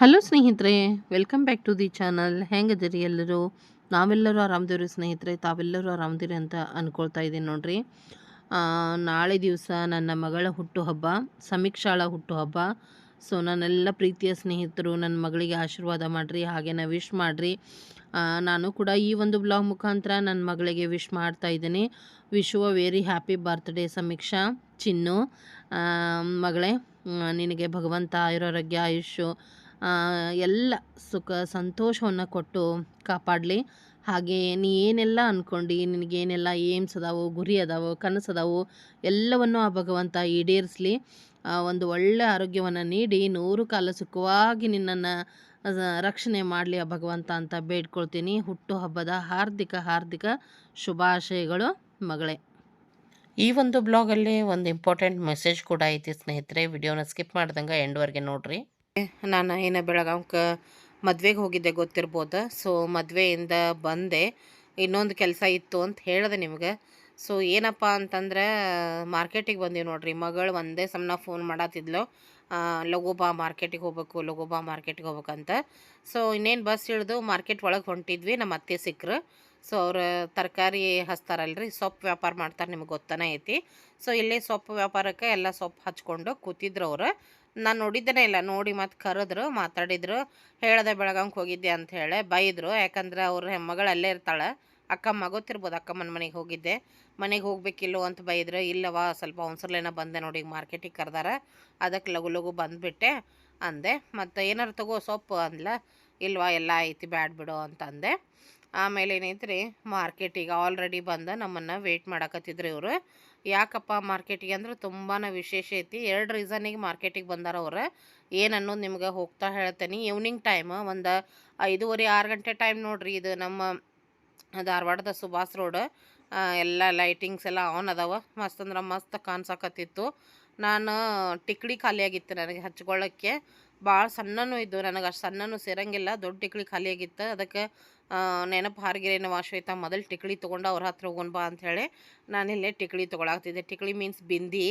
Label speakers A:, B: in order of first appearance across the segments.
A: Hello ಸ್ನೇಹಿತರೆ, welcome back to the channel. ಹೆಂಗದಿರಿ ಎಲ್ಲರೂ? ನಾವೆಲ್ಲರೂ ಆರಾಮದಿರಿ ಸ್ನೇಹಿತರೆ, ತಾವೆಲ್ಲರೂ ಆರಾಮದಿರಿ ಅಂತ ಅಂದ್ಕೊಳ್ತಾ ಇದ್ದೀನಿ ನೋಡ್ರಿ. ನಾಳೆ ದಿವಸ ನನ್ನ ಮಗಳ ಹುಟ್ಟುಹಬ್ಬ, ಸಮೀಕ್ಷಾಳ ಹುಟ್ಟುಹಬ್ಬ. ಸೊ ನನ್ನೆಲ್ಲ ಪ್ರೀತಿಯ ಸ್ನೇಹಿತರು, ನನ್ನ ಮಗಳಿಗೆ ಆಶೀರ್ವಾದ ಮಾಡಿರಿ ಹಾಗೇನ ವಿಶ್ ಮಾಡಿರಿ. ನಾನು ಕೂಡ ಈ ಒಂದು ಬ್ಲಾಗ್ ಮುಖಾಂತರ ನನ್ನ ಮಗಳಿಗೆ ವಿಶ್ ಮಾಡ್ತಾ ಇದ್ದೀನಿ. Wish a very happy birthday Sameeksha, Chinnu. ಮಗಳೇ ನಿನಗೆ ಭಗವಂತ ಆಯುರಾರೋಗ್ಯ ಆಯುಷು ಎಲ್ಲ ಸುಖ ಸಂತೋಷವನ್ನು ಕೊಟ್ಟು ಕಾಪಾಡಲಿ. ಹಾಗೆ ನೀ ಏನೆಲ್ಲ ಅಂದ್ಕೊಂಡು ನಿನಗೇನೆಲ್ಲ ಏಮ್ಸ್ ಅದಾವು ಗುರಿ ಅದಾವು ಕನಸು ಅದಾವು ಎಲ್ಲವನ್ನು ಆ ಭಗವಂತ ಈಡೇರಿಸಲಿ. ಒಂದು ಒಳ್ಳೆ ಆರೋಗ್ಯವನ್ನು ನೀಡಿ, ನೂರು ಕಾಲ ಸುಖವಾಗಿ ನಿನ್ನನ್ನು ರಕ್ಷಣೆ ಮಾಡಲಿ ಆ ಭಗವಂತ ಅಂತ ಬೇಡ್ಕೊಳ್ತೀನಿ. ಹುಟ್ಟುಹಬ್ಬದ ಹಾರ್ದಿಕ ಹಾರ್ದಿಕ ಶುಭಾಶಯಗಳು ಮಗಳೇ. ಈ ಒಂದು ಬ್ಲಾಗಲ್ಲಿ ಒಂದು ಇಂಪಾರ್ಟೆಂಟ್ ಮೆಸೇಜ್ ಕೂಡ ಐತಿ ಸ್ನೇಹಿತರೆ. ವಿಡಿಯೋನ ಸ್ಕಿಪ್ ಮಾಡ್ದಂಗೆ ಎಂಡ್ವರೆಗೆ ನೋಡ್ರಿ. ನಾನು ಏನು ಬೆಳಗಾವ್ಕ ಮದುವೆಗೆ ಹೋಗಿದ್ದೆ ಗೊತ್ತಿರ್ಬೋದು. ಸೊ ಮದುವೆಯಿಂದ ಬಂದೆ. ಇನ್ನೊಂದು ಕೆಲಸ ಇತ್ತು ಅಂತ ಹೇಳಿದೆ ನಿಮ್ಗೆ. ಸೊ ಏನಪ್ಪ ಅಂತಂದ್ರೆ, ಮಾರ್ಕೆಟಿಗೆ ಬಂದೀವಿ ನೋಡ್ರಿ. ಮಗಳು ಒಂದೇ ಸಮನ ಫೋನ್ ಮಾಡತ್ತಿದ್ಲು ಲಗೋಬಾ ಮಾರ್ಕೆಟಿಗೆ ಹೋಗ್ಬೇಕು ಲಘು ಬಾ ಮಾರ್ಕೆಟಿಗೆ ಹೋಗ್ಬೇಕಂತ. ಸೊ ಇನ್ನೇನು ಬಸ್ ಇಳಿದು ಮಾರ್ಕೆಟ್ ಒಳಗೆ ಹೊಂಟಿದ್ವಿ ನಮ್ಮ ಅತ್ತೆ ಸಿಕ್ಕರು. ಸೊ ಅವ್ರು ತರಕಾರಿ ಹಚ್ತಾರಲ್ರಿ. ಸೊಪ್ಪು ವ್ಯಾಪಾರ ಮಾಡ್ತಾರೆ ನಿಮ್ಗೆ ಗೊತ್ತಾನೆ ಐತಿ. ಸೊ ಇಲ್ಲಿ ಸೊಪ್ಪು ವ್ಯಾಪಾರಕ್ಕೆ ಎಲ್ಲ ಸೊಪ್ಪು ಹಚ್ಕೊಂಡು ಕೂತಿದ್ರು ಅವ್ರು. ನಾನು ನೋಡಿದ್ದೇನೆ ಇಲ್ಲ. ನೋಡಿ ಮತ್ತು ಕರೆದ್ರು, ಮಾತಾಡಿದ್ರು, ಹೇಳದೆ ಬೆಳಗಾಂಗೆ ಹೋಗಿದ್ದೆ ಅಂತ ಹೇಳಿ ಬೈದರು. ಯಾಕಂದ್ರೆ ಅವ್ರ ಹೆಮ್ಮಗಳು ಅಲ್ಲೇ ಇರ್ತಾಳೆ ಅಕ್ಕಮ್ಮ ಗೊತ್ತಿರ್ಬೋದು ಅಕ್ಕಮ್ಮನ ಮನೆಗೆ ಹೋಗಿದ್ದೆ. ಮನೆಗೆ ಹೋಗ್ಬೇಕಿಲ್ಲೋ ಅಂತ ಬೈದ್ರು. ಇಲ್ಲವಾ ಸ್ವಲ್ಪ ಒಂದ್ಸಲೇನ ಬಂದೆ ನೋಡಿ ಮಾರ್ಕೆಟಿಗೆ ಕರೆದಾರ. ಅದಕ್ಕೆ ಲಘು ಲಘು ಬಂದುಬಿಟ್ಟೆ ಅಂದೆ. ಮತ್ತು ಏನಾರು ತಗೋ, ಸೊಪ್ಪು ಅಂದ್ಲ. ಇಲ್ವಾ, ಎಲ್ಲ ಐತಿ ಬ್ಯಾಡ್ ಬಿಡು ಅಂತ ಅಂದೆ. ಆಮೇಲೆ ಏನೈತ್ರಿ, ಮಾರ್ಕೆಟಿಗೆ ಆಲ್ರೆಡಿ ಬಂದು ನಮ್ಮನ್ನು ವೆಯ್ಟ್ ಮಾಡಕತ್ತಿದ್ರು ಇವರು. ಯಾಕಪ್ಪ ಮಾರ್ಕೆಟಿಗೆ ಅಂದ್ರೆ ತುಂಬಾ ವಿಶೇಷ ಐತಿ. ಎರಡು ರೀಸನಿಗೆ ಮಾರ್ಕೆಟಿಗೆ ಬಂದಾರ ಅವ್ರು. ಏನು ಅನ್ನೋದು ನಿಮ್ಗೆ ಹೋಗ್ತಾ ಹೇಳ್ತೀನಿ. ಈವ್ನಿಂಗ್ ಟೈಮ್ ಒಂದು ಐದೂವರೆ, ಆರು ಗಂಟೆ ಟೈಮ್ ನೋಡಿರಿ ಇದು ನಮ್ಮ ಧಾರವಾಡದ ಸುಭಾಷ್ ರೋಡ್. ಎಲ್ಲ ಲೈಟಿಂಗ್ಸ್ ಎಲ್ಲ ಆನ್ ಅದಾವ. ಮಸ್ತ್ ಅಂದ್ರೆ ಮಸ್ತ್ ಕಾಣ್ಸಕತ್ತಿತ್ತು. ನಾನು ಟಿಕ್ಡಿ ಖಾಲಿಯಾಗಿತ್ತು ನನಗೆ ಹಚ್ಕೊಳ್ಳೋಕ್ಕೆ ಭಾಳ ಸಣ್ಣನೂ ಇದ್ದು, ನನಗೆ ಅಷ್ಟು ಸಣ್ಣನೂ ಸೇರಂಗಿಲ್ಲ. ದೊಡ್ಡ ಟಿಕ್ಳಿ ಖಾಲಿಯಾಗಿತ್ತು. ಅದಕ್ಕೆ ನೆನಪು ಹಾರ್ಗಿರೇನ ವಾಶ್ವೇತ ಮೊದಲು ಟಿಕ್ಳಿ ತೊಗೊಂಡು ಅವ್ರ ಹತ್ರ ಹೋಗೋಣ ಬಾ ಅಂಥೇಳಿ ಇಲ್ಲೇ ಟಿಕ್ಳಿ ತೊಗೊಳಾಗ್ತಿದ್ದೆ. ಟಿಕ್ಳಿ ಮೀನ್ಸ್ ಬಿಂದಿ.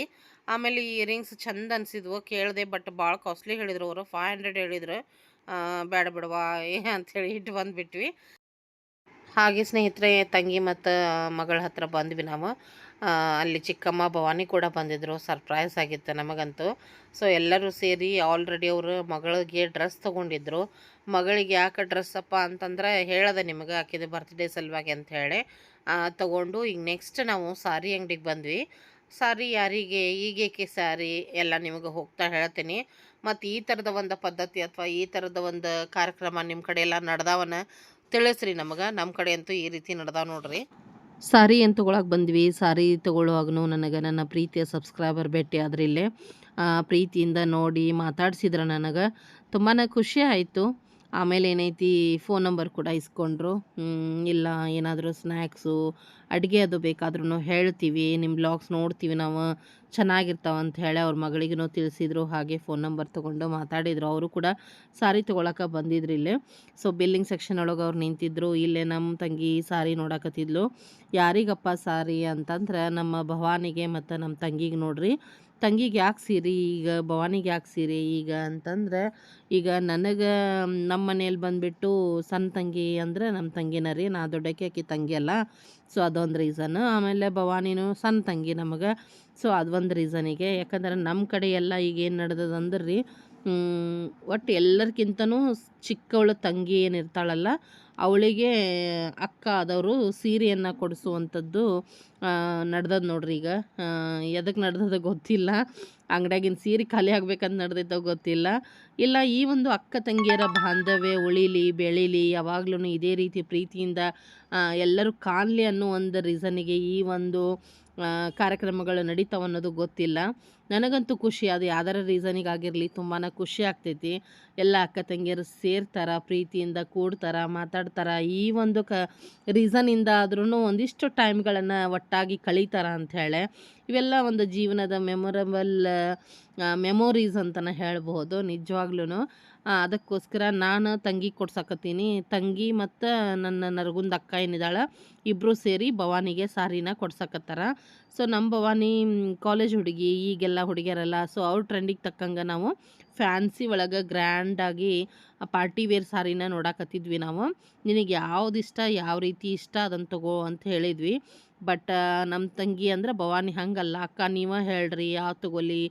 A: ಆಮೇಲೆ ಇಯರಿಂಗ್ಸ್ ಚಂದ ಅನಿಸಿದ್ವು, ಕೇಳಿದೆ ಬಟ್ ಭಾಳ ಕಾಸ್ಟ್ಲಿ ಹೇಳಿದ್ರು ಅವರು. ಫೈವ್ ಹಂಡ್ರೆಡ್ ಹೇಳಿದ್ರು. ಬೇಡ ಬಿಡವಾ, ಏ ಅಂಥೇಳಿ ಇಟ್ಟು ಬಂದುಬಿಟ್ವಿ. ಹಾಗೆ ಸ್ನೇಹಿತರೆ, ತಂಗಿ ಮತ್ತು ಮಗಳ ಹತ್ರ ಬಂದ್ವಿ ನಾವು. ಅಲ್ಲಿ ಚಿಕ್ಕಮ್ಮ ಭವಾನಿ ಕೂಡ ಬಂದಿದ್ದರು ಸರ್ಪ್ರೈಸ್ ಆಗಿತ್ತು ನಮಗಂತೂ. ಸೊ ಎಲ್ಲರೂ ಸೇರಿ ಆಲ್ರೆಡಿ ಅವರು ಮಗಳಿಗೆ ಡ್ರೆಸ್ ತೊಗೊಂಡಿದ್ರು. ಮಗಳಿಗೆ ಯಾಕೆ ಡ್ರೆಸ್ಸಪ್ಪ ಅಂತಂದ್ರೆ ಹೇಳದೆ ನಿಮಗೆ ಆಕಿದು ಬರ್ತ್ಡೇ ಸಲುವಾಗಿ ಅಂತ ಹೇಳಿ. ತೊಗೊಂಡು ಈಗ ನೆಕ್ಸ್ಟ್ ನಾವು ಸಾರಿ ಅಂಗಡಿಗೆ ಬಂದ್ವಿ. ಸಾರಿ ಯಾರಿಗೆ, ಈಗೇಕೆ ಸಾರಿ ಎಲ್ಲ ನಿಮಗೆ ಹೋಗ್ತಾ ಹೇಳ್ತೀನಿ. ಮತ್ತು ಈ ಥರದ ಒಂದು ಪದ್ಧತಿ ಅಥವಾ ಈ ಥರದ ಒಂದು ಕಾರ್ಯಕ್ರಮ ನಿಮ್ಮ ಕಡೆ ಎಲ್ಲ ನಡೆದಾವನ? ತಿಳಿಸ್ರಿ ನಮಗೆ ನಮ್ಮ ಕಡೆ ಅಂತೂ ಈ ರೀತಿ ನಡೆದಾವ ನೋಡ್ರಿ. ಸಾರಿ ಏನು ತೊಗೊಳಕ್ಕೆ ಬಂದ್ವಿ, ಸಾರಿ ತೊಗೊಳ್ಳುವಾಗೂ ನನಗೆ ನನ್ನ ಪ್ರೀತಿಯ ಸಬ್ಸ್ಕ್ರೈಬರ್ ಭೇಟಿ ಆದ್ರೆ ಇಲ್ಲೇ ಪ್ರೀತಿಯಿಂದ ನೋಡಿ ಮಾತಾಡಿಸಿದ್ರೆ ನನಗೆ. ತುಂಬಾ ಖುಷಿ ಆಯಿತು. ಆಮೇಲೆ ಏನೈತಿ ಫೋನ್ ನಂಬರ್ ಕೂಡ ಇಸ್ಕೊಂಡ್ರು. ಇಲ್ಲ ಏನಾದರೂ ಸ್ನ್ಯಾಕ್ಸು ಅಡುಗೆ ಅದು ಬೇಕಾದ್ರೂ ಹೇಳ್ತೀವಿ. ನಿಮ್ಮ ಬ್ಲಾಗ್ಸ್ ನೋಡ್ತೀವಿ ನಾವು. ಚೆನ್ನಾಗಿರ್ತಾವ ಅಂತ ಹೇಳಿ ಅವ್ರ ಮಗಳಿಗೂ ತಿಳಿಸಿದ್ರು. ಹಾಗೆ ಫೋನ್ ನಂಬರ್ ತೊಗೊಂಡು ಮಾತಾಡಿದರು. ಅವರು ಕೂಡ ಸಾರಿ ತೊಗೊಳಕ್ಕೆ ಬಂದಿದ್ರು ಇಲ್ಲೇ. ಸೊ ಬಿಲ್ಲಿಂಗ್ ಸೆಕ್ಷನ್ ಒಳಗೆ ಅವ್ರು ನಿಂತಿದ್ರು. ಇಲ್ಲೇ ನಮ್ಮ ತಂಗಿ ಸಾರಿ ನೋಡಕತ್ತಿದ್ಲು. ಯಾರಿಗಪ್ಪ ಸಾರಿ ಅಂತಂದ್ರೆ ನಮ್ಮ ಭವಾನಿಗೆ ಮತ್ತು ನಮ್ಮ ತಂಗಿಗೆ ನೋಡ್ರಿ. ತಂಗಿಗೆ ಯಾಕೆ ಸೀರೆ ಈಗ ಭವಾನಿಗೆ ಯಾಕೆ ಸೀರೆ ಈಗ ಅಂತಂದ್ರೆ, ಈಗ ನನಗೆ ನಮ್ಮ ಮನೇಲಿ ಬಂದುಬಿಟ್ಟು ಸಣ್ಣ ತಂಗಿ ಅಂದರೆ ನಮ್ಮ ತಂಗಿನ ರೀ, ನಾ ದೊಡ್ಡಕ್ಕೆ, ಆಕಿ ತಂಗಿ ಅಲ್ಲ. ಸೊ ಅದೊಂದು ರೀಸನ್ ಆಮೇಲೆ ಭವಾನಿನೂ ಸಣ್ಣ ತಂಗಿ ನಮಗೆ. ಸೊ ಅದೊಂದು ರೀಸನಿಗೆ ಯಾಕಂದ್ರೆ ನಮ್ಮ ಕಡೆ ಎಲ್ಲ ಈಗ ಏನು ನಡೆದದ ಅಂದ್ರೆ ರೀ ಒಟ್ಟು ಎಲ್ಲರಿಗಿಂತನೂ ಚಿಕ್ಕವಳು ತಂಗಿ ಏನಿರ್ತಾಳಲ್ಲ ಅವಳಿಗೆ, ಅಕ್ಕ ಆದವರು ಸೀರೆಯನ್ನು ಕೊಡಿಸುವಂಥದ್ದು ನಡ್ದದ ನೋಡ್ರಿ ಈಗ. ಎದಕ್ಕೆ ನಡ್ದದ ಗೊತ್ತಿಲ್ಲ. ಅಂಗಡ್ಯಾಗಿನ ಸೀರೆ ಖಾಲಿ ಆಗ್ಬೇಕಂತ ನಡೆದಿದ್ದೋ ಗೊತ್ತಿಲ್ಲ. ಇಲ್ಲ, ಈ ಒಂದು ಅಕ್ಕ ತಂಗಿಯರ ಬಾಂಧವ್ಯ ಉಳಿಲಿ, ಬೆಳೀಲಿ ಯಾವಾಗ್ಲೂ ಇದೇ ರೀತಿ ಪ್ರೀತಿಯಿಂದ ಎಲ್ಲರೂ ಕಾಣಲಿ ಅನ್ನೋ ಒಂದು ರೀಸನಿಗೆ ಈ ಒಂದು ಕಾರ್ಯಕ್ರಮಗಳು ನಡೀತಾವ ಅನ್ನೋದು ಗೊತ್ತಿಲ್ಲ. ನನಗಂತೂ ಖುಷಿ. ಅದು ಯಾವ್ದಾರ ರೀಸನಿಗೆ ಆಗಿರಲಿ ತುಂಬಾ ಖುಷಿ ಆಗ್ತೈತಿ. ಎಲ್ಲ ಅಕ್ಕ ತಂಗಿಯರು ಸೇರ್ತಾರ, ಪ್ರೀತಿಯಿಂದ ಕೂಡ್ತಾರ, ಮಾತಾಡ್ತಾರ. ಈ ಒಂದು ಕ ರೀಸನಿಂದ ಆದ್ರೂ ಒಂದಿಷ್ಟು ಟೈಮ್ಗಳನ್ನು ಒಟ್ಟಾಗಿ ಕಳೀತಾರ ಅಂಥೇಳಿ ಇವೆಲ್ಲ ಒಂದು ಜೀವನದ ಮೆಮೊರಬಲ್ ಮೆಮೊರೀಸ್ ಅಂತಲೇ ಹೇಳ್ಬೋದು ನಿಜವಾಗ್ಲೂ ಅದಕ್ಕೋಸ್ಕರ ನಾನು ತಂಗಿ ಕೊಡ್ಸಕತ್ತೀನಿ. ತಂಗಿ ಮತ್ತು ನನ್ನ ನರಗುಂದ ಅಕ್ಕ ಏನಿದ್ದಾಳೆ ಇಬ್ಬರು ಸೇರಿ ಭವಾನಿಗೆ ಸಾರಿನ ಕೊಡ್ಸಕತ್ತಾರ. ಸೊ ನಮ್ಮ ಭವಾನಿ ಕಾಲೇಜ್ ಹುಡುಗಿ, ಈಗೆಲ್ಲ ಹುಡುಗಿಯರಲ್ಲ ಸೊ ಅವ್ರ ಟ್ರೆಂಡಿಗೆ ತಕ್ಕಂಗೆ ನಾವು ಫ್ಯಾನ್ಸಿ ಒಳಗೆ ಗ್ರ್ಯಾಂಡಾಗಿ ಪಾರ್ಟಿ ವೇರ್ ಸಾರಿನ ನೋಡಾಕತ್ತಿದ್ವಿ ನಾವು. ನಿನಗೆ ಯಾವ್ದು ಇಷ್ಟ, ಯಾವ ರೀತಿ ಇಷ್ಟ ಅದನ್ನು ತಗೋ ಅಂತ ಹೇಳಿದ್ವಿ. ಬಟ್ ನಮ್ಮ ತಂಗಿ ಅಂದ್ರೆ ಭವಾನಿ ಹಂಗಲ್ಲ, ಅಕ್ಕ, ನೀವೇ ಹೇಳ್ರಿ, ಯಾವ ತಗೊಳ್ಳಿ,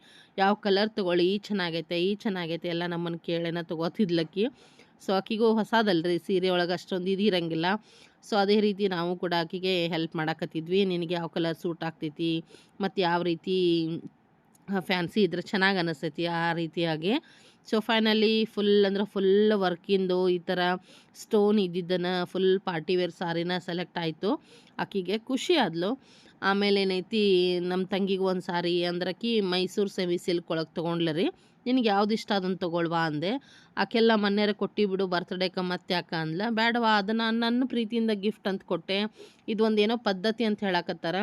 A: ಯಾವ ಕಲರ್ ತಗೊಳ್ಳಿ, ಈ ಚೆನ್ನಾಗೈತೆ ಈ ಚೆನ್ನಾಗೈತೆ, ಎಲ್ಲ ನಮ್ಮನ್ನು ಕೇಳೇನ ತಗೋತಿದ್ಲಕ್ಕಿ. ಸೊ ಆಕಿಗೂ ಹೊಸದಲ್ರಿ, ಸೀರೆ ಒಳಗೆ ಅಷ್ಟೊಂದು ಇದು ಇರಂಗಿಲ್ಲ ಸೊ, ಅದೇ ರೀತಿ ನಾವು ಕೂಡ ಆಕೆಗೆ ಹೆಲ್ಪ್ ಮಾಡಾಕತ್ತಿದ್ವಿ. ನಿನಗೆ ಯಾವ ಕಲರ್ ಸೂಟ್ ಆಗ್ತೈತಿ? ಮತ್ತು ಯಾವ ರೀತಿ ಫ್ಯಾನ್ಸಿ ಇದ್ರೆ ಚೆನ್ನಾಗಿ ಅನಿಸ್ತೈತಿ ಆ ರೀತಿಯಾಗಿ. ಸೊ ಫೈನಲಿ ಫುಲ್ ಅಂದ್ರೆ ಫುಲ್ ವರ್ಕಿಂದು ಈ ಥರ ಸ್ಟೋನ್ ಇದ್ದಿದ್ದನ್ನು ಫುಲ್ ಪಾರ್ಟಿ ವೇರ್ ಸಾರಿನ ಸೆಲೆಕ್ಟ್ ಆಯಿತು. ಆಕಿಗೆ ಖುಷಿ ಆದ್ಲು. ಆಮೇಲೆ ಏನೈತಿ ನಮ್ಮ ತಂಗಿಗೆ ಒಂದು ಸಾರಿ ಅಂದ್ರಕಿ ಮೈಸೂರು ಸೆಮಿ ಸಿಲ್ಕ್ ಒಳಗೆ ತೊಗೊಂಡ್ಲ ರೀ. ನಿನಗೆ ಯಾವ್ದು ಇಷ್ಟ ಅದನ್ನು ತೊಗೊಳ್ವಾ ಅಂದೆ. ಆಕೆಲ್ಲ ಮೊನ್ನೆರ ಕೊಟ್ಟಿಬಿಡು ಬರ್ತ್ಡೇಕ ಮತ್ತೆ ಯಾಕ ಅಂದ್ಲ. ಬೇಡವಾ, ಅದನ್ನು ನನ್ನ ಪ್ರೀತಿಯಿಂದ ಗಿಫ್ಟ್ ಅಂತ ಕೊಟ್ಟೆ. ಇದು ಒಂದು ಏನೋ ಪದ್ಧತಿ ಅಂತ ಹೇಳಕತ್ತಾರ.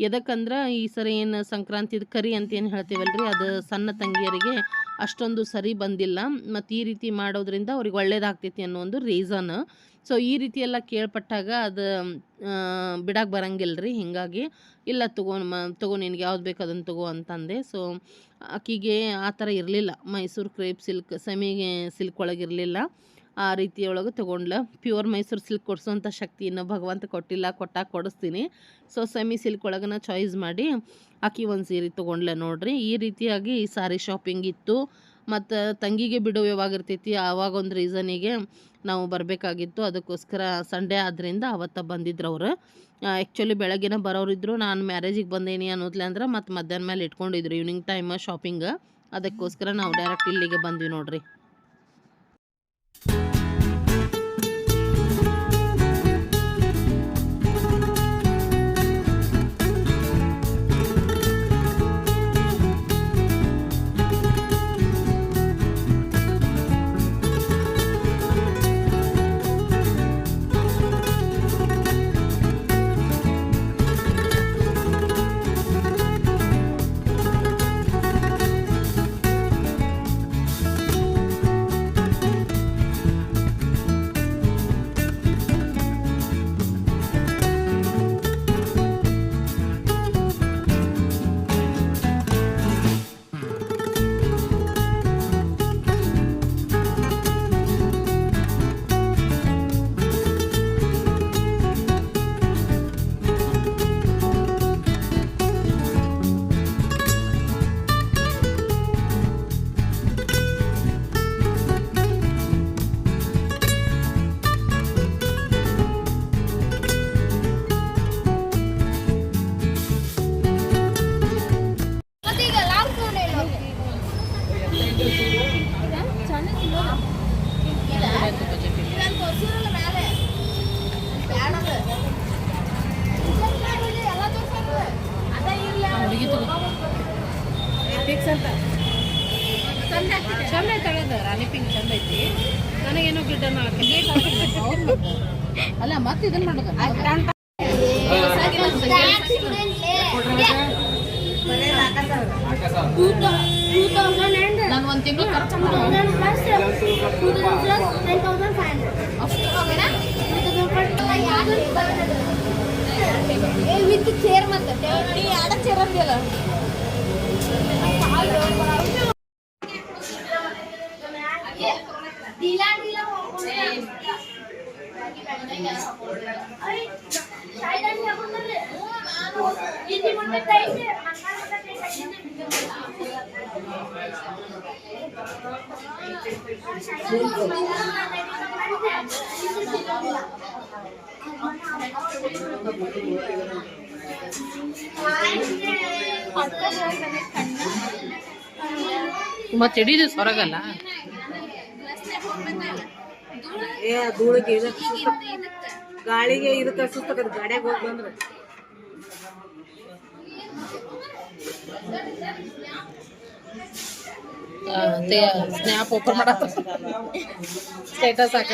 A: ಎದಕ್ಕಂದ್ರೆ ಈ ಸರಿ ಏನು ಸಂಕ್ರಾಂತಿದು ಕರಿ ಅಂತ ಏನು ಹೇಳ್ತೀವಲ್ರಿ? ಅದು ಸಣ್ಣ ತಂಗಿಯರಿಗೆ ಅಷ್ಟೊಂದು ಸರಿ ಬಂದಿಲ್ಲ. ಮತ್ತು ಈ ರೀತಿ ಮಾಡೋದ್ರಿಂದ ಅವ್ರಿಗೆ ಒಳ್ಳೇದಾಗ್ತೈತಿ ಅನ್ನೋ ಒಂದು ರೀಸನ್ ಸೊ ಈ ರೀತಿ ಎಲ್ಲ ಕೇಳ್ಪಟ್ಟಾಗ ಅದು ಬಿಡಕ್ಕೆ ಬರಂಗಿಲ್ಲ ರೀ ಹೀಗಾಗಿ ಇಲ್ಲ ತಗೋ ಮ, ತಗೋ ನಿನಗೆ ಯಾವ್ದು ಬೇಕು ಅದನ್ನು ತಗೋ ಅಂತಂದೆ. ಸೊ ಆಕಿಗೆ ಆ ಥರ ಇರಲಿಲ್ಲ. Mysore crepe silk semi silk ಒಳಗೆ ಇರಲಿಲ್ಲ. ಆ ರೀತಿಯೊಳಗೆ ತೊಗೊಂಡ್ಲ. ಪ್ಯೂರ್ ಮೈಸೂರು ಸಿಲ್ಕ್ ಕೊಡಿಸೋಂಥ ಶಕ್ತಿ ಇನ್ನೂ ಭಗವಂತ ಕೊಟ್ಟಿಲ್ಲ, ಕೊಟ್ಟಾಗ ಕೊಡಿಸ್ತೀನಿ. ಸೊ ಸೆಮಿ ಸಿಲ್ಕ್ ಒಳಗನ ಚಾಯ್ಸ್ ಮಾಡಿ ಆಕಿ ಒಂದು ಸೀರೆ ತೊಗೊಂಡ್ಲೆ ನೋಡ್ರಿ. ಈ ರೀತಿಯಾಗಿ ಈ ಸಾರಿ ಶಾಪಿಂಗ್ ಇತ್ತು. ಮತ್ತು ತಂಗಿಗೆ ಬಿಡು ಯಾವಾಗ ಇರ್ತೈತಿ, ಆವಾಗ ಒಂದು ರೀಸನಿಗೆ ನಾವು ಬರಬೇಕಾಗಿತ್ತು. ಅದಕ್ಕೋಸ್ಕರ ಸಂಡೇ ಆದ್ದರಿಂದ ಅವತ್ತ ಬಂದಿದ್ರು ಅವರು. ಆ್ಯಕ್ಚುಲಿ ಬೆಳಗ್ಗೆನ ಬರೋರಿದ್ರು, ನಾನು ಮ್ಯಾರೇಜಿಗೆ ಬಂದೇನಿ ಅನ್ನೋದ್ಲೆ ಅಂದ್ರೆ ಮತ್ತು ಮಧ್ಯಾಹ್ನ ಮೇಲೆ ಇಟ್ಕೊಂಡಿದ್ರು. ಈವ್ನಿಂಗ್ ಟೈಮ್ ಶಾಪಿಂಗ್ ಅದಕ್ಕೋಸ್ಕರ ನಾವು ಡೈರೆಕ್ಟ್ ಇಲ್ಲಿಗೆ ಬಂದ್ವಿ ನೋಡ್ರಿ. ನನಗೇನೋ ಗಿಡ್ಡನ ಅಲ್ಲ ಮತ್ತೆ ಇದನ್ನ ಮಾಡೋದು ನಾನು ಒಂದು ತಿಂಗಳು ಖರ್ಚು
B: ವಿತ್ ಚೇರ್ ಮತ್ತೆ. ಚೇರ್ ಅಂದಿಲ್ಲ
A: ಮತ್ತೆ ತುಂಬಾ ದಿವಸ ಹೊರಗಲ್ಲ
C: ಏ ಧೂಳಿಗೆ ಇದಕ್ಕೆ ಸುತ್ತ ಗಾಳಿಗೆ ಇದಕ್ಕೆ ಸುತ್ತಕದ ಗಾಡ್ಯಾಗ ಹೋಗಿ ಬಂದ್ರೆ
A: ಸ್ನ್ಯಾಪ್ ಓಪನ್ ಮಾಡತ್ತ ಸ್ಟೇಟಸ್ ಹಾಕ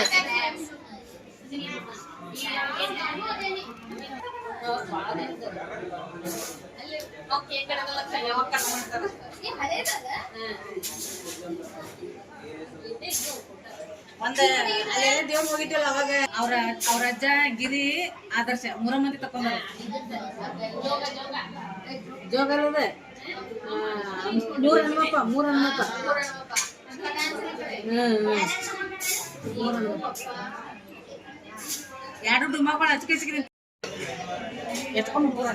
C: ಒಂದ ಅಲ್ಲೆಲ್ಲ ದೇವ್ ಹೋಗಿದ್ವಲ್ಲ ಅವಾಗ ಅವ್ರ ಅವ್ರ ಅಜ್ಜ ಗಿರಿ ಆದರ್ಶ ಮೂರ ಮಂದಿ ತಕೊಂಡ್ ಜೋಗರದ ಮೂರ್ ಹನುಮಪ್ಪ ಮೂರ್ ಹನುಮಪ್ಪ. ಹ್ಮ್ ಹ್ಮ್. ಮೂರ್ ಹನುಮಪ್ಪ. ಎರಡು ಹಚ್ಕೆ ಸಿಕ್ಕಿದೆ ಎತ್ಕೊಂಡು ಮೂರ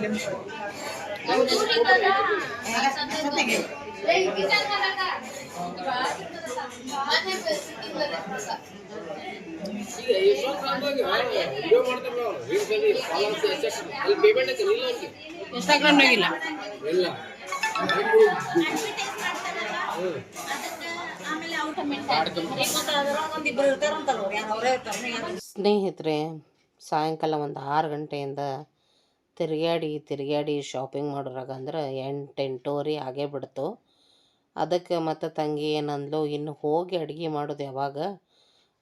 C: ಇನ್ಸ್ಟಾಗ್ರಾಮ್ನಾಗಿಲ್ಲ. ಇಲ್ಲ.
A: ಸ್ನೇಹಿತರೆ ಸಾಯಂಕಾಲ ಒಂದು ಆರು ಗಂಟೆಯಿಂದ ತಿರುಗಾಡಿ ತಿರುಗಾಡಿ ಶಾಪಿಂಗ್ ಮಾಡೋರಾಗಂದ್ರೆ ಎಂಟು ಎಂಟೂವರೆ ಆಗೇ ಬಿಡ್ತು. ಅದಕ್ಕೆ ಮತ್ತು ತಂಗಿ ಏನಂದ್ಲು ಇನ್ನು ಹೋಗಿ ಅಡುಗೆ ಮಾಡೋದು ಯಾವಾಗ?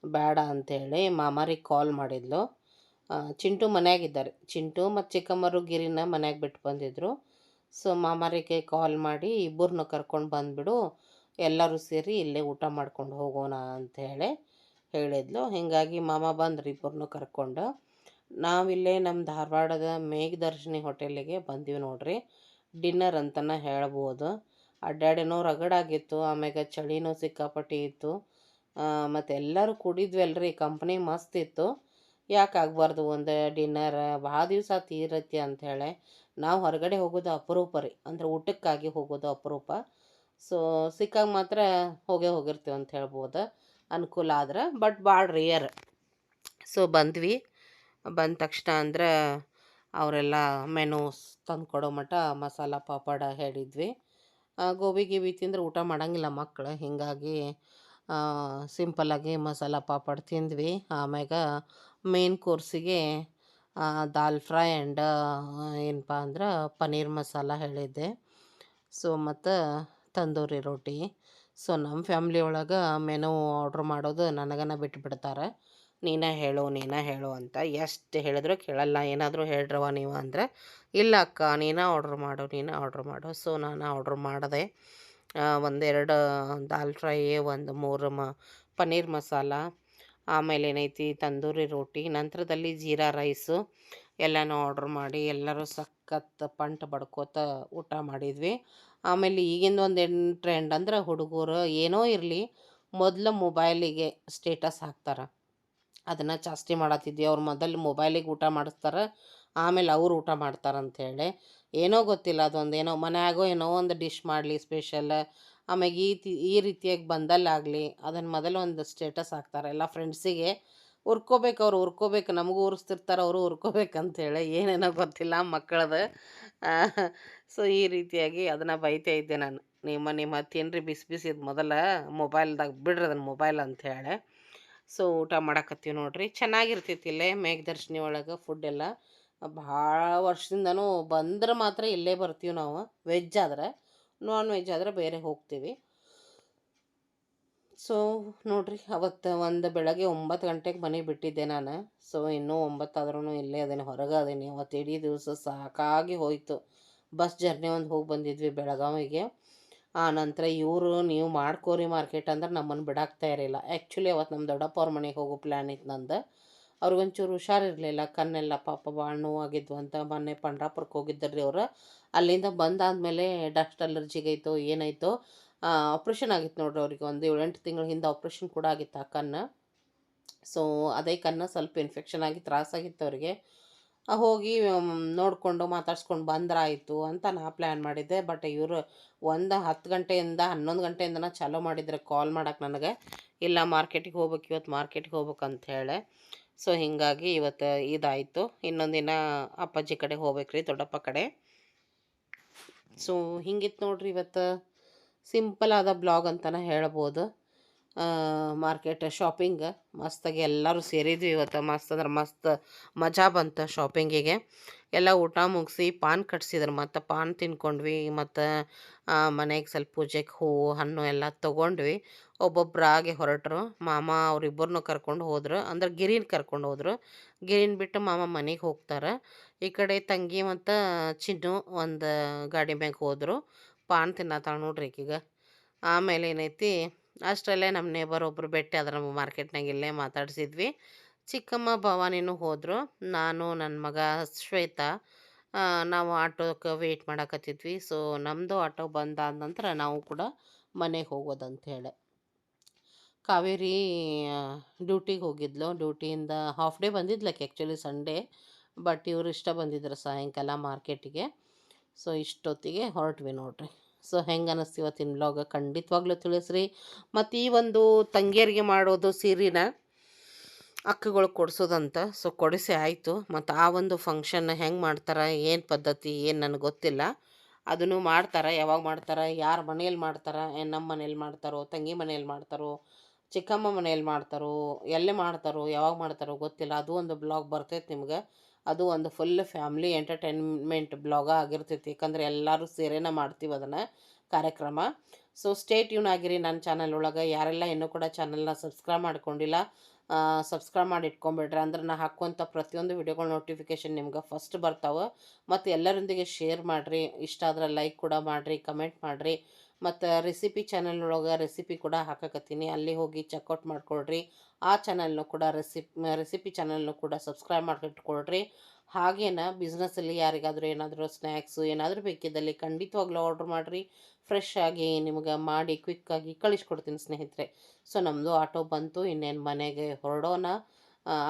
A: ಬೇಡ ಅಂಥೇಳಿ ಮಾಮಾರಿಗೆ ಕಾಲ್ ಮಾಡಿದ್ಲು. ಚಿಂಟು ಮನೆಯಾಗಿದ್ದಾರೆ. ಚಿಂಟು ಮತ್ತು ಚಿಕ್ಕಮ್ಮರು ಗಿರಿನ ಮನೆಗೆ ಬಿಟ್ಟು ಬಂದಿದ್ದರು ಸೊ ಮಾಮಾರಿಗೆ ಕಾಲ್ ಮಾಡಿ ಇಬ್ಬರನ್ನೂ ಕರ್ಕೊಂಡು ಬಂದುಬಿಡು, ಎಲ್ಲರೂ ಸೇರಿ ಇಲ್ಲೇ ಊಟ ಮಾಡ್ಕೊಂಡು ಹೋಗೋಣ ಅಂಥೇಳಿ ಹೇಳಿದ್ಲು. ಹೀಗಾಗಿ ಮಾಮ ಬಂದ್ರು ಇಬ್ಬರನ್ನೂ ಕರ್ಕೊಂಡು. ನಾವಿಲ್ಲೇ ನಮ್ಮ ಧಾರವಾಡದ ಮೇಘದರ್ಶಿನಿ ಹೋಟೆಲಿಗೆ ಬಂದೀವಿ ನೋಡ್ರಿ. ಡಿನ್ನರ್ ಅಂತಲೇ ಹೇಳ್ಬೋದು. ಅಡ್ಡಾಡೇನೋ ರಗಡಾಗಿತ್ತು, ಆಮ್ಯಾಗ ಚಳಿನೂ ಸಿಕ್ಕಾಪಟ್ಟಿ ಇತ್ತು ಮತ್ತು ಎಲ್ಲರೂ ಕುಡಿದ್ವಲ್ರಿ ಕಂಪ್ನಿ ಮಸ್ತ್ ಇತ್ತು. ಯಾಕೆ ಆಗಬಾರ್ದು ಒಂದು ಡಿನ್ನರ್ ಭಾಳ ದಿವಸ ತೀರತಿ ಅಂಥೇಳಿ ನಾವು ಹೊರಗಡೆ ಹೋಗೋದು ಅಪರೂಪ ರೀ, ಅಂದ್ರೆ ಊಟಕ್ಕಾಗಿ ಹೋಗೋದು ಅಪರೂಪ. ಸೊ ಸಿಕ್ಕಾಗ ಮಾತ್ರ ಹೋಗೇ ಹೋಗಿರ್ತೀವಿ ಅಂತ ಹೇಳ್ಬೋದು, ಅನುಕೂಲ ಆದ್ರೆ ಬಟ್ ಭಾಳ ರೇಯರ್ ಸೊ ಬಂದ್ವಿ. ಬಂದ ತಕ್ಷಣ ಅಂದ್ರೆ ಅವರೆಲ್ಲ ಮೆನೂಸ್ ತಂದು ಕೊಡೋ ಮಟ್ಟ ಮಸಾಲ ಪಾಪಡ ಹೇಳಿದ್ವಿ. ಗೋಬಿ ಗೀಬಿ ತಿಂದ್ರೆ ಊಟ ಮಾಡೋಂಗಿಲ್ಲ ಮಕ್ಕಳು ಹೀಗಾಗಿ ಸಿಂಪಲ್ಲಾಗಿ ಮಸಾಲ ಪಾಪಡ್ ತಿಂದ್ವಿ. ಆಮ್ಯಾಗ ಮೇನ್ ಕೋರ್ಸಿಗೆ ದಾಲ್ ಫ್ರೈ ಆ್ಯಂಡ್ ಏನಪ್ಪ ಅಂದ್ರೆ ಪನ್ನೀರ್ ಮಸಾಲ ಹೇಳಿದ್ದೆ. ಸೊ ಮತ್ತು ತಂದೂರಿ ರೋಟಿ. ಸೊ ನಮ್ಮ ಫ್ಯಾಮ್ಲಿ ಒಳಗೆ ಮೆನು ಆರ್ಡ್ರ್ ಮಾಡೋದು ನನಗನ ಬಿಟ್ಬಿಡ್ತಾರೆ. ನೀನೇ ಹೇಳು ನೀನೇ ಹೇಳು ಅಂತ ಎಷ್ಟು ಹೇಳಿದ್ರು ಕೇಳಲ್ಲ. ಏನಾದರೂ ಹೇಳ್ರವ ನೀವು ಅಂದರೆ, ಇಲ್ಲ ಅಕ್ಕ, ನೀನೇ ಆರ್ಡ್ರ್ ಮಾಡು, ನೀನೇ ಆರ್ಡ್ರ್ ಮಾಡು. ಸೊ ನಾನು ಆರ್ಡ್ರ್ ಮಾಡಿದೆ ಒಂದೆರಡು ದಾಲ್ ಫ್ರೈ, ಒಂದು ಮೂರು ಮ, ಪನ್ನೀರ್ ಮಸಾಲ, ಆಮೇಲೆ ಏನೈತಿ, ತಂದೂರಿ ರೋಟಿ, ನಂತರದಲ್ಲಿ ಜೀರಾ ರೈಸು, ಎಲ್ಲನೂ ಆರ್ಡ್ರ್ ಮಾಡಿ ಎಲ್ಲರೂ ಸಖತ್ ಪಂಟ್ ಬಡ್ಕೋತ ಊಟ ಮಾಡಿದ್ವಿ. ಆಮೇಲೆ ಈಗಿಂದ ಒಂದು ಏನು ಟ್ರೆಂಡ್ ಅಂದ್ರೆ ಹುಡುಗರು ಏನೋ ಇರಲಿ, ಮೊದಲು ಮೊಬೈಲಿಗೆ ಸ್ಟೇಟಸ್ ಹಾಕ್ತಾರೆ. ಅದನ್ನು ಜಾಸ್ತಿ ಮಾಡತ್ತಿದ್ವಿ ಅವ್ರು ಮೊದಲು ಮೊಬೈಲಿಗೆ ಊಟ ಮಾಡಿಸ್ತಾರೆ, ಆಮೇಲೆ ಅವ್ರು ಊಟ ಮಾಡ್ತಾರೆ ಅಂಥೇಳಿ ಏನೋ ಗೊತ್ತಿಲ್ಲ, ಅದೊಂದು ಏನೋ ಮನ್ಯಾಗೋ ಏನೋ ಒಂದು ಡಿಶ್ ಮಾಡಲಿ ಸ್ಪೆಷಲ್. ಆಮೇಲೆ ಈ ತಿ, ಈ ರೀತಿಯಾಗಿ ಬಂದಲ್ಲಾಗಲಿ ಅದನ್ನು ಮೊದಲು ಒಂದು ಸ್ಟೇಟಸ್ ಹಾಕ್ತಾರೆ. ಎಲ್ಲ ಫ್ರೆಂಡ್ಸಿಗೆ ಉರ್ಕೋಬೇಕು ಅವ್ರು ಉರ್ಕೋಬೇಕು ನಮಗೂ ಉರಿಸ್ತಿರ್ತಾರೆ ಅವರು ಹುರ್ಕೋಬೇಕಂತೇಳಿ ಏನೇನೋ ಗೊತ್ತಿಲ್ಲ ಮಕ್ಕಳದು ಸೊ ಈ ರೀತಿಯಾಗಿ ಅದನ್ನು ಬೈತಾ ಇದ್ದೆ ನಾನು. ನಿಮ್ಮ ನಿಮ್ಮ ತಿನ್ರಿ ಬಿಸಿ ಬಿಸಿದು ಮೊದಲ ಮೊಬೈಲ್ದಾಗ ಬಿಡ್ರಿ ಅದನ್ನು ಮೊಬೈಲ್ ಅಂಥೇಳಿ ಸೊ ಊಟ ಮಾಡಕತ್ತೀವಿ ನೋಡ್ರಿ. ಚೆನ್ನಾಗಿರ್ತೈತಿ ಇಲ್ಲೇ ಮೇಘದರ್ಶಿನಿ ಒಳಗೆ ಫುಡ್ ಎಲ್ಲ. ಭಾಳ ವರ್ಷದಿಂದನೂ ಬಂದ್ರೆ ಮಾತ್ರ ಇಲ್ಲೇ ಬರ್ತೀವಿ ನಾವು. ವೆಜ್ ಆದ್ರೆ ನಾನ್ ವೆಜ್ ಆದ್ರೆ ಬೇರೆ ಹೋಗ್ತೀವಿ. ಸೊ ನೋಡ್ರಿ ಅವತ್ತು ಒಂದು ಬೆಳಗ್ಗೆ ಒಂಬತ್ತು ಗಂಟೆಗೆ ಮನೆಗೆ ಬಿಟ್ಟಿದ್ದೆ ನಾನು. ಸೊ ಇನ್ನೂ ಒಂಬತ್ತಾದ್ರೂ ಇಲ್ಲೇ ಅದೇನು, ಹೊರಗೆ ಅದೇನಿ. ಅವತ್ತು ಇಡೀ ದಿವಸ ಸಾಕಾಗಿ ಹೋಯಿತು. ಬಸ್ ಜರ್ನಿ ಒಂದು ಹೋಗಿ ಬಂದಿದ್ವಿ ಬೆಳಗಾವಿಗೆ. ಆ ನಂತರ ಇವರು ನೀವು ಮಾಡ್ಕೋರಿ ಮಾರ್ಕೆಟ್ ಅಂದ್ರೆ ನಮ್ಮನ್ನು ಬಿಡಾಕ್ತಾ ಇರಲಿಲ್ಲ. ಆ್ಯಕ್ಚುಲಿ ಅವತ್ತು ನಮ್ಮ ದೊಡ್ಡಪ್ಪ ಅವ್ರ ಮನೆಗೆ ಹೋಗೋ ಪ್ಲ್ಯಾನ್ ಇತ್ತು ನಂದು. ಅವ್ರಿಗೊಂಚೂರು ಹುಷಾರಿರಲಿಲ್ಲ. ಕಣ್ಣೆಲ್ಲ ಪಾಪ ಭಾಳ ನೋವಾಗಿದ್ವು ಅಂತ ಮೊನ್ನೆ ಪಂಡ್ರಾಪುರಕ್ಕೆ ಹೋಗಿದ್ದರ್ರಿ ಅವರು. ಅಲ್ಲಿಂದ ಬಂದಾದಮೇಲೆ ಡಸ್ಟ್ ಅಲರ್ಜಿಗೈತೋ ಏನಾಯ್ತೋ ಆಪ್ರೇಷನ್ ಆಗಿತ್ತು ನೋಡ್ರಿ ಅವ್ರಿಗೆ. ಒಂದು ಏಳೆಂಟು ತಿಂಗಳ ಹಿಂದೆ ಆಪ್ರೇಷನ್ ಕೂಡ ಆಗಿತ್ತು ಆ ಕಣ್ಣು. ಸೊ ಅದೇ ಕಣ್ಣು ಸ್ವಲ್ಪ ಇನ್ಫೆಕ್ಷನ್ ಆಗಿ ತ್ರಾಸಾಗಿತ್ತು ಅವರಿಗೆ. ಹೋಗಿ ನೋಡಿಕೊಂಡು ಮಾತಾಡ್ಸ್ಕೊಂಡು ಬಂದ್ರಾಯಿತು ಅಂತ ನಾ ಪ್ಲ್ಯಾನ್ ಮಾಡಿದ್ದೆ. ಬಟ್ ಇವರು ಒಂದು ಹತ್ತು ಗಂಟೆಯಿಂದ ಹನ್ನೊಂದು ಗಂಟೆಯಿಂದನ ಚಾಲೂ ಮಾಡಿದರೆ ಕಾಲ್ ಮಾಡಕ್ಕೆ ನನಗೆ. ಇಲ್ಲ ಮಾರ್ಕೆಟಿಗೆ ಹೋಗ್ಬೇಕು ಇವತ್ತು ಮಾರ್ಕೆಟಿಗೆ ಹೋಗ್ಬೇಕಂತ ಹೇಳಿ. ಸೊ ಹೀಗಾಗಿ ಇವತ್ತು ಇದಾಯಿತು. ಇನ್ನೊಂದು ದಿನ ಅಪ್ಪಾಜಿ ಕಡೆ ಹೋಗ್ಬೇಕ್ರಿ, ದೊಡ್ಡಪ್ಪ ಕಡೆ. ಸೊ ಹಿಂಗಿತ್ತು ನೋಡ್ರಿ ಇವತ್ತು. ಸಿಂಪಲ್ ಆದ ಬ್ಲಾಗ್ ಅಂತಲೇ ಹೇಳ್ಬೋದು. ಮಾರ್ಕೆಟ್ ಶಾಪಿಂಗ್ ಮಸ್ತಾಗಿ ಎಲ್ಲರೂ ಸೇರಿದ್ವಿ ಇವತ್ತು. ಮಸ್ತ್ ಅಂದ್ರೆ ಮಸ್ತ್ ಮಜಾ ಬಂತು ಶಾಪಿಂಗಿಗೆ ಎಲ್ಲ ಊಟ ಮುಗಿಸಿ ಪಾನ್ ಕಟ್ಸಿದ್ರು. ಮತ್ತು ಪಾನ್ ತಿನ್ಕೊಂಡ್ವಿ. ಮತ್ತು ಮನೆಗೆ ಸ್ವಲ್ಪ ಪೂಜೆಗೆ ಹೂವು, ಹಣ್ಣು ಎಲ್ಲ ತೊಗೊಂಡ್ವಿ. ಒಬ್ಬೊಬ್ಬರಾಗೆ ಹೊರಟರು. ಮಾಮ ಅವರಿಬ್ಬರನ್ನು ಕರ್ಕೊಂಡು ಹೋದ್ರು. ಅಂದ್ರೆ ಗಿರಿನ ಕರ್ಕೊಂಡು ಹೋದ್ರು. ಗಿರಿನ ಬಿಟ್ಟು ಮಾಮ ಮನೆಗೆ ಹೋಗ್ತಾರೆ. ಈ ಕಡೆ ತಂಗಿ ಮತ್ತು ಚಿನ್ನು ಒಂದು ಗಾಡಿ ಮ್ಯಾಗೆ ಹೋದರು. ಪಾನ್ ತಿನ್ನತ್ತಾಳೆ ನೋಡ್ರಿ ಈಗೀಗ. ಆಮೇಲೆ ಏನೈತಿ ಅಷ್ಟರಲ್ಲೇ ನಮ್ಮ ನೇಬರ್ ಒಬ್ಬರು ಭೇಟಿ ಆದ್ರೆ ನಮ್ಮ ಮಾರ್ಕೆಟ್ನಾಗ ಇಲ್ಲೇ ಮಾತಾಡಿಸಿದ್ವಿ. ಚಿಕ್ಕಮ್ಮ, ಭವಾನಿನೂ ಹೋದರು. ನಾನು ನನ್ನ ಮಗ ಶ್ವೇತಾ ನಾವು ಆಟೋಕ್ಕೆ ವೆಯ್ಟ್ ಮಾಡಕತ್ತಿದ್ವಿ. ಸೊ ನಮ್ಮದು ಆಟೋ ಬಂದಾದ ನಂತರ ನಾವು ಕೂಡ ಮನೆಗೆ ಹೋಗೋದಂತ ಹೇಳಿ ಕಾವೇರಿ ಡ್ಯೂಟಿಗೆ ಹೋಗಿದ್ಲು. ಡ್ಯೂಟಿಯಿಂದ ಹಾಫ್ ಡೇ ಬಂದಿದ್ಲಕ್ಕೆ ಆ್ಯಕ್ಚುಲಿ ಸಂಡೇ ಬಟ್ ಇವರು ಇಷ್ಟ ಬಂದಿದ್ರು ಸಾಯಂಕಾಲ ಮಾರ್ಕೆಟಿಗೆ. ಸೊ ಇಷ್ಟೊತ್ತಿಗೆ ಹೊರಟ್ವಿ ನೋಡ್ರಿ. ಸೊ ಹೆಂಗೆ ಅನ್ನಿಸ್ತು ಇವತ್ತಿನ ಬ್ಲಾಗ ಖಂಡಿತವಾಗ್ಲೂ ತಿಳಿಸ್ರಿ. ಮತ್ತು ಈ ಒಂದು ತಂಗಿಯರಿಗೆ ಮಾಡೋದು ಸೀರೆನ ಅಕ್ಕಗಳು ಕೊಡಿಸೋದಂತ, ಸೊ ಕೊಡಿಸಿ ಆಯಿತು. ಮತ್ತು ಆ ಒಂದು ಫಂಕ್ಷನ್ ಹೆಂಗೆ ಮಾಡ್ತಾರೆ, ಏನು ಪದ್ಧತಿ, ಏನು ನನಗೆ ಗೊತ್ತಿಲ್ಲ. ಅದನ್ನು ಮಾಡ್ತಾರೆ, ಯಾವಾಗ ಮಾಡ್ತಾರೆ, ಯಾರ ಮನೇಲಿ ಮಾಡ್ತಾರೆ ನಮ್ಮ ಮನೇಲಿ ಮಾಡ್ತಾರೋ, ತಂಗಿ ಮನೇಲಿ ಮಾಡ್ತಾರೋ, ಚಿಕ್ಕಮ್ಮ ಮನೇಲಿ ಮಾಡ್ತಾರೋ, ಎಲ್ಲಿ ಮಾಡ್ತಾರೋ, ಯಾವಾಗ ಮಾಡ್ತಾರೋ ಗೊತ್ತಿಲ್ಲ. ಅದು ಒಂದು ಬ್ಲಾಗ್ ಬರ್ತೈತೆ ನಿಮ್ಗೆ. ಅದು ಒಂದು ಫುಲ್ ಫ್ಯಾಮ್ಲಿ ಎಂಟರ್ಟೈನ್ಮೆಂಟ್ ಬ್ಲಾಗ ಆಗಿರ್ತೈತಿ. ಯಾಕಂದರೆ ಎಲ್ಲರೂ ಸೇರೇನ ಮಾಡ್ತೀವಿ ಅದನ್ನು ಕಾರ್ಯಕ್ರಮ. ಸೊ ಸ್ಟೇಟ್ ಟ್ಯೂನ್ ಆಗಿರಿ ನನ್ನ ಚಾನಲ್ ಒಳಗೆ. ಯಾರೆಲ್ಲ ಇನ್ನೂ ಕೂಡ ಚಾನಲ್ನ ಸಬ್ಸ್ಕ್ರೈಬ್ ಮಾಡ್ಕೊಂಡಿಲ್ಲ ಸಬ್ಸ್ಕ್ರೈಬ್ ಮಾಡಿ ಇಟ್ಕೊಂಬಿಡ್ರಿ. ಅಂದ್ರೆ ನಾ ಹಾಕುವಂಥ ಪ್ರತಿಯೊಂದು ವಿಡಿಯೋಗಳ ನೋಟಿಫಿಕೇಷನ್ ನಿಮ್ಗೆ ಫಸ್ಟ್ ಬರ್ತಾವೆ. ಮತ್ತು ಎಲ್ಲರೊಂದಿಗೆ ಶೇರ್ ಮಾಡಿರಿ. ಇಷ್ಟ ಆದರೆ ಲೈಕ್ ಕೂಡ ಮಾಡಿರಿ ಕಮೆಂಟ್ ಮಾಡಿರಿ. ಮತ್ತು ರೆಸಿಪಿ ಚಾನಲ್ ಒಳಗೆ ರೆಸಿಪಿ ಕೂಡ ಹಾಕಕತ್ತೀನಿ. ಅಲ್ಲಿ ಹೋಗಿ ಚೆಕ್ಔಟ್ ಮಾಡ್ಕೊಳ್ರಿ. ಆ ಚಾನಲ್ನು ಕೂಡ ರೆಸಿಪಿ ರೆಸಿಪಿ ಚಾನಲ್ನು ಕೂಡ ಸಬ್ಸ್ಕ್ರೈಬ್ ಮಾಡಿಟ್ಕೊಳ್ರಿ ಹಾಗೇನ ಬಿಸ್ನೆಸ್ಸಲ್ಲಿ ಯಾರಿಗಾದರೂ ಏನಾದರೂ ಸ್ನ್ಯಾಕ್ಸು ಏನಾದರೂ ಬೇಕಿದ್ದಲ್ಲಿ ಖಂಡಿತವಾಗ್ಲೂ ಆರ್ಡ್ರ್ ಮಾಡಿರಿ. ಫ್ರೆಶ್ ಆಗಿ ನಿಮ್ಗೆ ಮಾಡಿ ಕ್ವಿಕ್ಕಾಗಿ ಕಳಿಸ್ಕೊಡ್ತೀನಿ ಸ್ನೇಹಿತರೆ. ಸೊ ನಮ್ಮದು ಆಟೋ ಬಂತು. ಇನ್ನೇನು ಮನೆಗೆ ಹೊರಡೋಣ.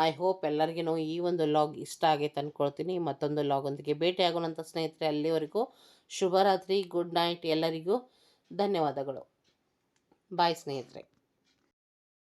A: ಐ ಹೋಪ್ ಎಲ್ಲರಿಗೂ ಈ ಒಂದು ಲಾಗ್ ಇಷ್ಟ ಆಗೈತೆ ಅಂದ್ಕೊಳ್ತೀನಿ ಮತ್ತೊಂದು ಲಾಗೊಂದಿಗೆ ಭೇಟಿ ಆಗೋಣಂಥ ಸ್ನೇಹಿತರೆ, ಅಲ್ಲಿವರೆಗೂ ಶುಭರಾತ್ರಿ. ಗುಡ್ ನೈಟ್ ಎಲ್ಲರಿಗೂ. ಧನ್ಯವಾದಗಳು. ಬಾಯ್ ಸ್ನೇಹಿತರೆ.